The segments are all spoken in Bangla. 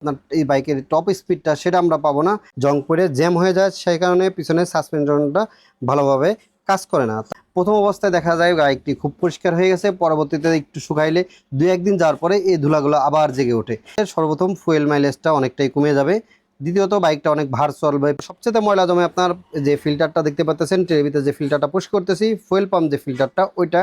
আপনার এই বাইকের টপ স্পিডটা সেটা আমরা পাবো না। জং পড়ে জ্যাম হয়ে যায়, সেই কারণে পিছনের সাসপেনশনটা ভালোভাবে কাজ করে না। প্রথম অবস্থায় দেখা যায় বাইকটি খুব পরিষ্কার হয়ে গেছে, পরবর্তীতে একটু শুকাইলে দু একদিন যাওয়ার পরে এই ধুলাগুলো আবার জেগে ওঠে। সর্বপ্রথম ফুয়েল মাইলেজটা অনেকটাই কমে যাবে। দ্বিতীয়ত, বাইকটা অনেক ভার চলবে সবচেয়ে ময়লা জমে আপনার যে ফিল্টারটা দেখতে পাচ্ছেন ট্রের ভিতরে যে ফিল্টারটা পুশ করতেছি ফুয়েল পাম্প যে ফিল্টারটা ওইটা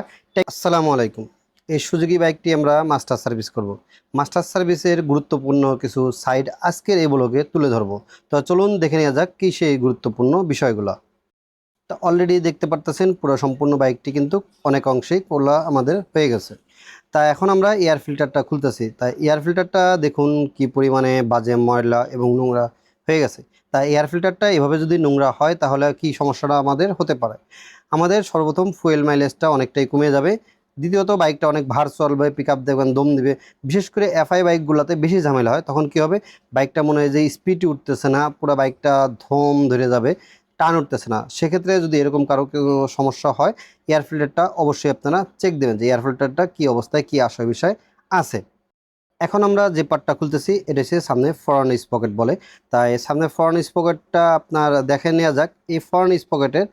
আসসালামু আলাইকুম। এই সুজুকি বাইকটি আমরা মাস্টার সার্ভিস করব। মাস্টার সার্ভিসের গুরুত্বপূর্ণ কিছু সাইড আজকের এই ব্লগে তুলে ধরবো। তো চলুন দেখে নেওয়া যাক কী সেই গুরুত্বপূর্ণ বিষয়গুলো। তা অলরেডি দেখতে পারতেছেন, পুরো সম্পূর্ণ বাইকটি কিন্তু অনেক অংশেই খোলা আমাদের হয়ে গেছে। তা এখন আমরা এয়ার ফিল্টারটা খুলতেছি। তা এয়ার ফিল্টারটা দেখুন কি পরিমাণে বাজে ময়লা এবং নোংরা হয়ে গেছে। তা এয়ার ফিল্টারটা এভাবে যদি নোংরা হয় তাহলে কি সমস্যাটা আমাদের হতে পারে? আমাদের সর্বপ্রথম ফুয়েল মাইলেজটা অনেকটাই কমে যাবে। দ্বিতীয়ত বাইকটা অনেক ভার চলবে পিক আপ দেবেন দম দিবে। বিশেষ করে এফআই বাইকগুলোতে বেশি ঝামেলা হয়, তখন কি হবে? বাইকটা মনে হয় যে স্পিড উঠতেছে না, পুরো বাইকটা ধম ধরে যাবে, টান উঠতেছে না। সেক্ষেত্রে যদি এরকম কারও সমস্যা হয় এয়ার ফিল্টারটা অবশ্যই আপনারা চেক দেবেন যে এয়ার ফিল্টারটা কী অবস্থায়, কী আসার বিষয় আছে। এখন আমরা যে পার্টটা খুলতেছি, এটা হচ্ছে সামনে ফরেন স্পকেট বলে। তাই সামনে ফরেন স্পকেটটা আপনার দেখে নেওয়া যাক। এই ফরেন স্পকেটের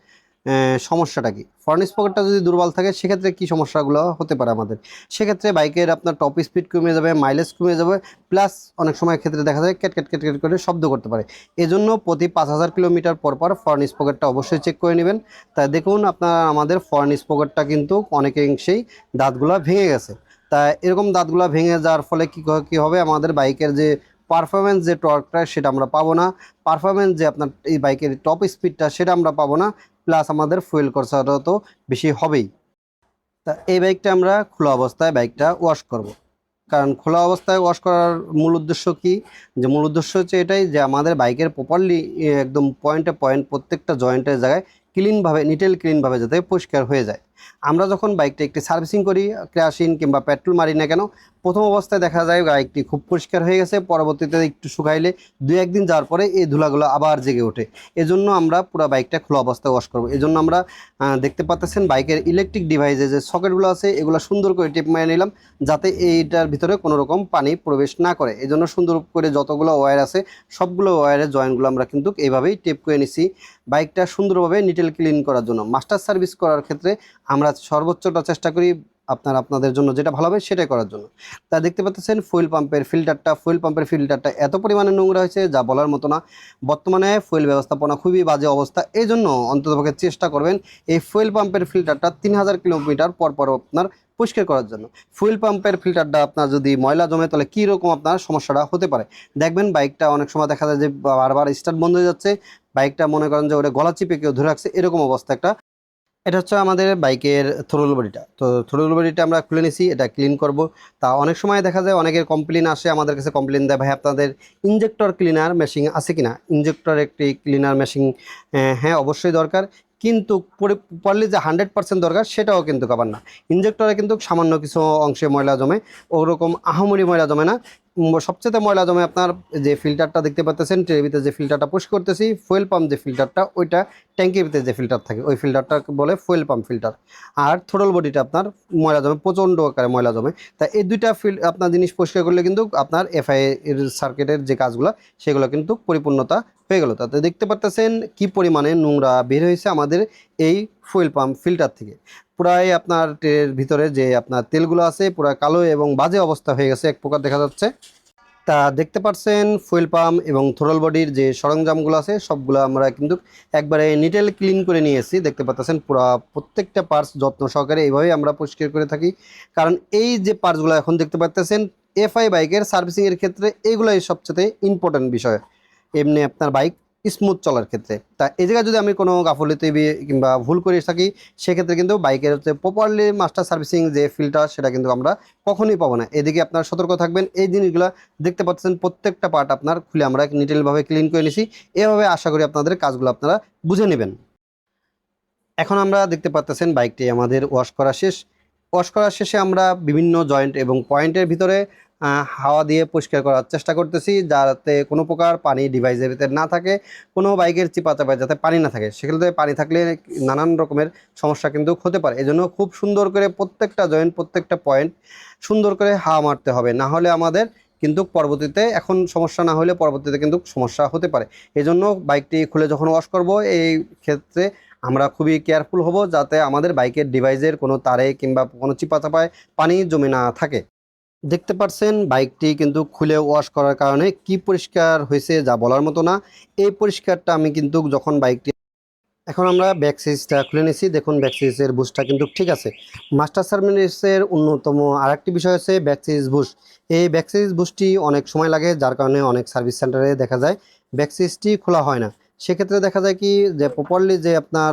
সমস্যাটা কি? ফরেন স্পকেটটা যদি দুর্বল থাকে, সেক্ষেত্রে কি সমস্যাগুলো হতে পারে আমাদের? সেক্ষেত্রে বাইকের আপনার টপ স্পিড কমে যাবে মাইলেজ কমে যাবে প্লাস অনেক সময় ক্ষেত্রে দেখা যায় ক্যাট ক্যাট ক্যাট করে শব্দ করতে পারে। এজন্য প্রতি পাঁচ হাজার কিলোমিটার পর পর ফরেন স্পকেটটা অবশ্যই চেক করে নেবেন। তাই দেখুন আপনার, আমাদের ফরেন স্পকেটটা কিন্তু অনেকাংশেই দাঁতগুলো ভেঙে গেছে। তা এরকম দাঁতগুলো ভেঙে যাওয়ার ফলে কী কী হবে? আমাদের বাইকের যে পারফরমেন্স যে টর্কটা সেটা আমরা পাবো না। পারফরমেন্স যে আপনার এই বাইকের টপ স্পিডটা সেটা আমরা পাবো না। প্লাস আমাদের ফুয়েল খরচাটা তো বেশি হবেই। তা এই বাইকটা আমরা খোলা অবস্থায় বাইকটা ওয়াশ করব। কারণ খোলা অবস্থায় ওয়াশ করার মূল উদ্দেশ্য কি? যে মূল উদ্দেশ্য হচ্ছে এটাই যে আমাদের বাইকের প্রপারলি একদম পয়েন্টে পয়েন্ট প্রত্যেকটা জয়েন্টের জায়গায় ক্লিনভাবে নিটেল ক্লিনভাবে যাতে পরিষ্কার হয়ে যায়। আমরা যখন বাইকটা একটি সার্ভিসিং করি ক্রাশিন কিংবা পেট্রোল মারি না কেন, প্রথম অবস্থায় দেখা যায় বাইকটি খুব পরিষ্কার হয়ে গেছে, পরবর্তীতে একটু শুকাইলে দু একদিন যাওয়ার পরে এই ধুলাগুলো আবার জেগে ওঠে। এজন্য আমরা পুরো বাইকটা খোলা অবস্থায় ওয়াশ করব। এজন্য আমরা দেখতে পাচ্ছেন বাইকের ইলেকট্রিক ডিভাইসে যে সকেটগুলো আছে, এগুলো সুন্দর করে টেপ মেরে নিলাম, যাতে এইটার ভিতরে কোনো রকম পানি প্রবেশ না করে। এজন্য সুন্দর করে যতগুলো ওয়্যার আছে, সবগুলো ওয়্যারের জয়েন্টগুলো আমরা কিন্তু এইভাবেই টেপ করে নিছি। বাইকটা সুন্দরভাবে নিটেল ক্লিন করার জন্য। মাস্টার সার্ভিস করার ক্ষেত্রে আমরা সর্বোচ্চটা চেষ্টা করি আপনার, আপনাদের জন্য যেটা ভালো হবে সেটাই করার জন্য। তা দেখতে পাচ্ছেন ফুয়েল পাম্পের ফিল্টারটা ফুয়েল পাম্পের ফিল্টারটা এত পরিমাণে নোংরা হয়েছে যা বলার মতো না। বর্তমানে ফুয়েল ব্যবস্থাপনা খুবই বাজে অবস্থা। এই জন্য অন্ততপক্ষে চেষ্টা করবেন এই ফুয়েল পাম্পের ফিল্টারটা তিন হাজার কিলোমিটার পর পর আপনার পরিষ্কার করার জন্য। ফুয়েল পাম্পের ফিল্টারটা আপনার যদি ময়লা জমে, তাহলে কীরকম আপনার সমস্যাটা হতে পারে? দেখবেন বাইকটা অনেক সময় দেখা যায় যে বারবার স্টার্ট বন্ধ হয়ে যাচ্ছে। বাইকটা মনে করেন যে ওটা গলা চিপে কেউ ধরে রাখছে, এরকম অবস্থা একটা। এটা হচ্ছে আমাদের বাইকের থ্রোল বডিটা তো থ্রোল বডিটা আমরা খুলে নিছি, এটা ক্লিন করব। তা অনেক সময় দেখা যায় অনেকের কমপ্লেন আসে, আমাদের কাছে কমপ্লেন দেয়, ভাই, আপনাদের ইঞ্জেক্টর ক্লিনার মেশিন আছে কিনা? ইঞ্জেক্টর একটি ক্লিনার মেশিন হ্যাঁ অবশ্যই দরকার। কিন্তু পড়লে যে হান্ড্রেড পার্সেন্ট দরকার, সেটাও কিন্তু আবার না। ইঞ্জেক্টরে কিন্তু সামান্য কিছু অংশে ময়লা জমে, ওরকম আহামরি ময়লা জমে না। সবচেয়ে ময়লা জমে আপনার যে ফিল্টারটা দেখতে পাচ্ছেন ট্রের ভিতরে যে ফিল্টারটা পুশ করতেছি ফুয়েল পাম্প যে ফিল্টারটা ওইটা ট্যাঙ্কির ভিতরে যে ফিল্টার থাকে, ওই ফিল্টারটা বলে ফুয়েল পাম্প ফিল্টার আর থোডল বডিটা আপনার ময়লা জমে, প্রচণ্ড আকারে ময়লা জমে। তা এই দুইটা ফিল আপনার জিনিস পরিষ্কার করলে কিন্তু আপনার এফআই এর সার্কিটের যে কাজগুলো, সেগুলো কিন্তু পরিপূর্ণতা হয়ে গেল। তাতে দেখতে পারতেছেন কি পরিমাণে নোংরা বের হয়েছে আমাদের এই ফুয়েল পাম্প ফিল্টার থেকে। পুরাই আপনার এর ভিতরে যে আপনার তেলগুলো আছে, পুরো কালো এবং বাজে অবস্থা হয়ে গেছে, এক প্রকার দেখা যাচ্ছে। তা দেখতে পাচ্ছেন ফুয়েল পাম্প এবং থোরাল বডির যে সরঞ্জামগুলো আছে, সবগুলো আমরা কিন্তু একবারে নিটেল ক্লিন করে নিয়ে এসেছি দেখতে পাচ্ছেন পুরো প্রত্যেকটা পার্টস যত্ন সহকারে এইভাবেই আমরা পরিষ্কার করে থাকি। কারণ এই যে পার্টসগুলো এখন দেখতে পাচ্তেছেন এফআই বাইকের সার্ভিসিংয়ের ক্ষেত্রে এইগুলোই সবচেয়ে ইম্পর্ট্যান্ট বিষয়। এমনি আপনার বাইক স্মুথ চলার ক্ষেত্রে। তা এই জায়গায় যদি আমি কোনো গাফলিতে কিংবা ভুল করে থাকি, সেক্ষেত্রে কিন্তু বাইকের হচ্ছে প্রপারলি মাস্টার সার্ভিসিং যে ফিল্টার সেটা কিন্তু আমরা কখনোই পাবো না। এদিকে আপনার সতর্ক থাকবেন। এই জিনিসগুলো দেখতে পাচ্ছেন প্রত্যেকটা পার্ট আপনার খুলে আমরা নিটেলভাবে ক্লিন করে নিছি। এভাবে আশা করি আপনাদের কাজগুলো আপনারা বুঝে নেবেন। এখন আমরা দেখতে পাচ্তেছেন বাইকটি আমাদের ওয়াশ করা শেষ। ওয়াশ করার শেষে আমরা বিভিন্ন জয়েন্ট এবং পয়েন্টের ভিতরে হাওয়া দিয়ে পরিষ্কার করার চেষ্টা করতেছি যাতে কোনো প্রকার পানি ডিভাইসের ভিতরে না থাকে, কোনো বাইকের চিপা চাপায় যাতে পানি না থাকে। সেক্ষেত্রে পানি থাকলে নানান রকমের সমস্যা কিন্তু হতে পারে। এজন্য খুব সুন্দর করে প্রত্যেকটা জয়েন্ট প্রত্যেকটা পয়েন্ট সুন্দর করে হাওয়া মারতে হবে। না হলে আমাদের কিন্তু পরবর্তীতে, এখন সমস্যা না হলে পরবর্তীতে কিন্তু সমস্যা হতে পারে। এজন্য বাইকটি খুলে যখন ওয়াশ করব, এই ক্ষেত্রে আমরা খুবই কেয়ারফুল হব যাতে আমাদের বাইকের ডিভাইসের কোনো তারে কিংবা কোনো চিপা চাপায় পানি জমে না থাকে। দেখতে পাচ্ছেন বাইকটি কিন্তু খুলে ওয়াশ করার কারণে কি পরিষ্কার হয়েছে যা বলার মতো না। এই পরিষ্কারটা আমি কিন্তু যখন বাইকটি এখন আমরা ব্যাক সিরিজটা খুলে নিয়েছি। দেখুন ব্যাক সিরিজের বুশটা কিন্তু ঠিক আছে। মাস্টার সার্ভিসের অন্যতম আরেকটি বিষয় হচ্ছে ব্যাক সিরিজ বুশ। এই ব্যাক সিরিজ বুশটি অনেক সময় লাগে, যার কারণে অনেক সার্ভিস সেন্টারে দেখা যায় ব্যাক সিরিজটি খোলা হয় না। সেক্ষেত্রে দেখা যায় কি যে প্রপারলি যে আপনার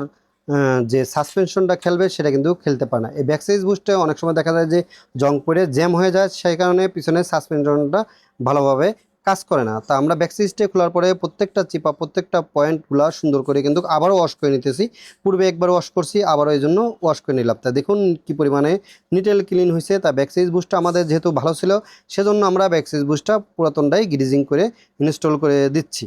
যে সাসপেনশনটা খেলবে সেটা কিন্তু খেলতে পারে না। এই ব্যাক সিরিজ বুশটা অনেক সময় দেখা যায় যে জং পড়ে জ্যাম হয়ে যায়, সেই কারণে পিছনে সাসপেনশনটা ভালোভাবে কাজ করে না। তা আমরা ব্যাক খোলার পরে প্রত্যেকটা চিপা প্রত্যেকটা পয়েন্টগুলো সুন্দর করে কিন্তু আবারও ওয়াশ করে নিতেছি। পূর্বে একবার ওয়াশ করছি, আবারও এই জন্য ওয়াশ করে নিলাম। তা দেখুন কি পরিমাণে নিটেল ক্লিন হয়েছে। তা ব্যাক সিরিজ বুস্টটা আমাদের যেহেতু ভালো ছিল, সেজন্য আমরা ব্যাক সিরিজ বুস্টটা পুরাতনটাই গ্রিজিং করে ইনস্টল করে দিচ্ছি।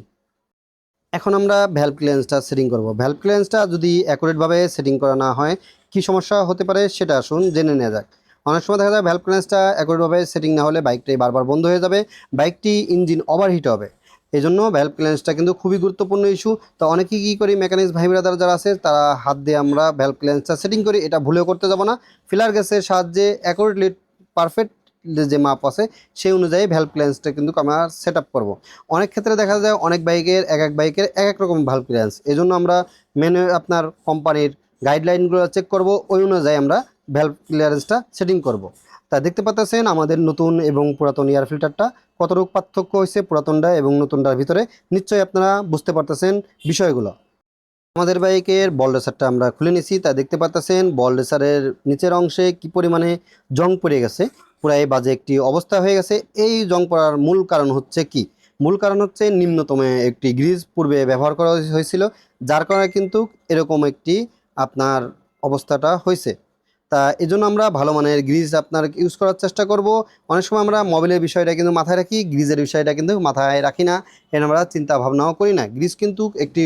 এখন আমরা ভ্যালভ ক্লিয়ারেন্সটা সেটিং করব। ভ্যালভ ক্লিয়ারেন্সটা যদি অ্যাকুরেটভাবে সেটিং করা না হয়, কি সমস্যা হতে পারে সেটা আসুন জেনে নেওয়া যাক। অনেক সময় দেখা যায় ভ্যালভ ক্লিয়ারেন্সটা অ্যাকুরেটভাবে সেটিং না হলে বাইকটি বারবার বন্ধ হয়ে যাবে বাইকটি ইঞ্জিন ওভারহিট হবে। এই জন্য ভ্যালভ ক্লিয়ারেন্সটা কিন্তু খুবই গুরুত্বপূর্ণ ইস্যু তো অনেকেই কী করি মেকানিক্স ভাই ব্রাদার যারা আছে, তারা হাত দিয়ে আমরা ভ্যালভ ক্লিয়ারেন্সটা সেটিং করি, এটা ভুলেও করতে যাব না। ফিলার গ্যাসের সাহায্যে অ্যাকুরেটলি পারফেক্ট যে মাপ আছে, সেই অনুযায়ী ভ্যালভ ক্লিয়ারেন্সটা কিন্তু আমরা সেট আপ করব। অনেক ক্ষেত্রে দেখা যায় অনেক বাইকের, এক এক বাইকের এক এক রকম ভ্যালভ ক্লিয়ারেন্স এই জন্য আমরা মেনু আপনার কোম্পানির গাইডলাইনগুলো চেক করব, ওই অনুযায়ী আমরা ভ্যালভ ক্লিয়ারেন্সটা সেটিং করব। তা দেখতে পাচ্ছেন আমাদের নতুন এবং পুরাতন এয়ার ফিল্টারটা কতটুকু পার্থক্য হয়েছে পুরাতনটা এবং নতুনটার ভিতরে। নিশ্চয়ই আপনারা বুঝতে পারতেছেন বিষয়গুলো। আমাদের বাইকের বল রেসারটা আমরা খুলে নিছি। তা দেখতে পাচ্ছেন বল রেসারের নিচের অংশে কি পরিমাণে জং পড়ে গেছে। পুরাই বাজে একটি অবস্থা হয়ে গেছে। এই জং পড়ার মূল কারণ হচ্ছে কি? মূল কারণ হচ্ছে নিম্নতম একটি গ্রিজ পূর্বে ব্যবহার করা হয়েছিল, যার কারণে কিন্তু এরকম একটি আপনার অবস্থাটা হয়েছে। তা এই জন্য আমরা ভালো মানের গ্রিজ আপনার ইউজ করার চেষ্টা করব। অনেক সময় আমরা মোবাইলের বিষয়টা কিন্তু মাথায় রাখি গ্রিজের বিষয়টা কিন্তু মাথায় রাখি না। এর আমরা চিন্তা ভাবনাও করি না। গ্রিজ কিন্তু একটি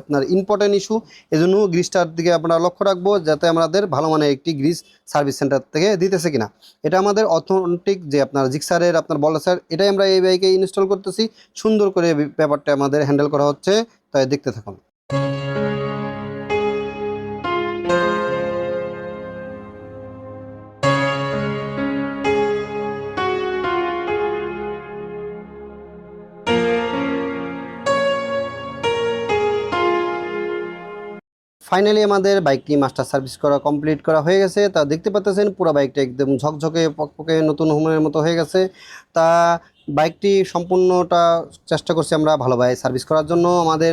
আপনার ইম্পর্টেন্ট ইস্যু এজন্য গ্রিজটার দিকে আমরা লক্ষ্য রাখব যাতে আমাদের ভালো মানের একটি গ্রিজ সার্ভিস সেন্টার থেকে দিতেছে কিনা। এটা আমাদের অথেন্টিক যে আপনার জিক্সারের আপনার বলা স্যার, এটাই আমরা এই বাইকে ইনস্টল করতেছি। সুন্দর করে ব্যাপারটা আমাদের হ্যান্ডেল করা হচ্ছে। তাই দেখতে থাকুন। ফাইনালি আমাদের বাইকটি মাস্টার সার্ভিস করা কমপ্লিট করা হয়ে গেছে। তা দেখতে পাচ্ছেন পুরো বাইকটা একদম ঝকঝকে, পকপকে, নতুন হোমের মতো হয়ে গেছে। তা বাইকটি সম্পূর্ণটা চেষ্টা করছি আমরা ভালোভাবে সার্ভিস করার জন্য। আমাদের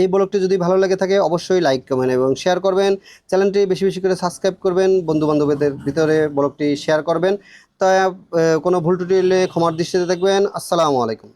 এই ব্লগটি যদি ভালো লেগে থাকে, অবশ্যই লাইক কমেন্ট এবং শেয়ার করবেন। চ্যানেলটি বেশি বেশি করে সাবস্ক্রাইব করবেন বন্ধু বান্ধবদের ভিতরে ব্লগটি শেয়ার করবেন। তা কোনো ভুল টুটি হলে ক্ষমার দৃষ্টিতে দেখবেন। আসসালামু আলাইকুম।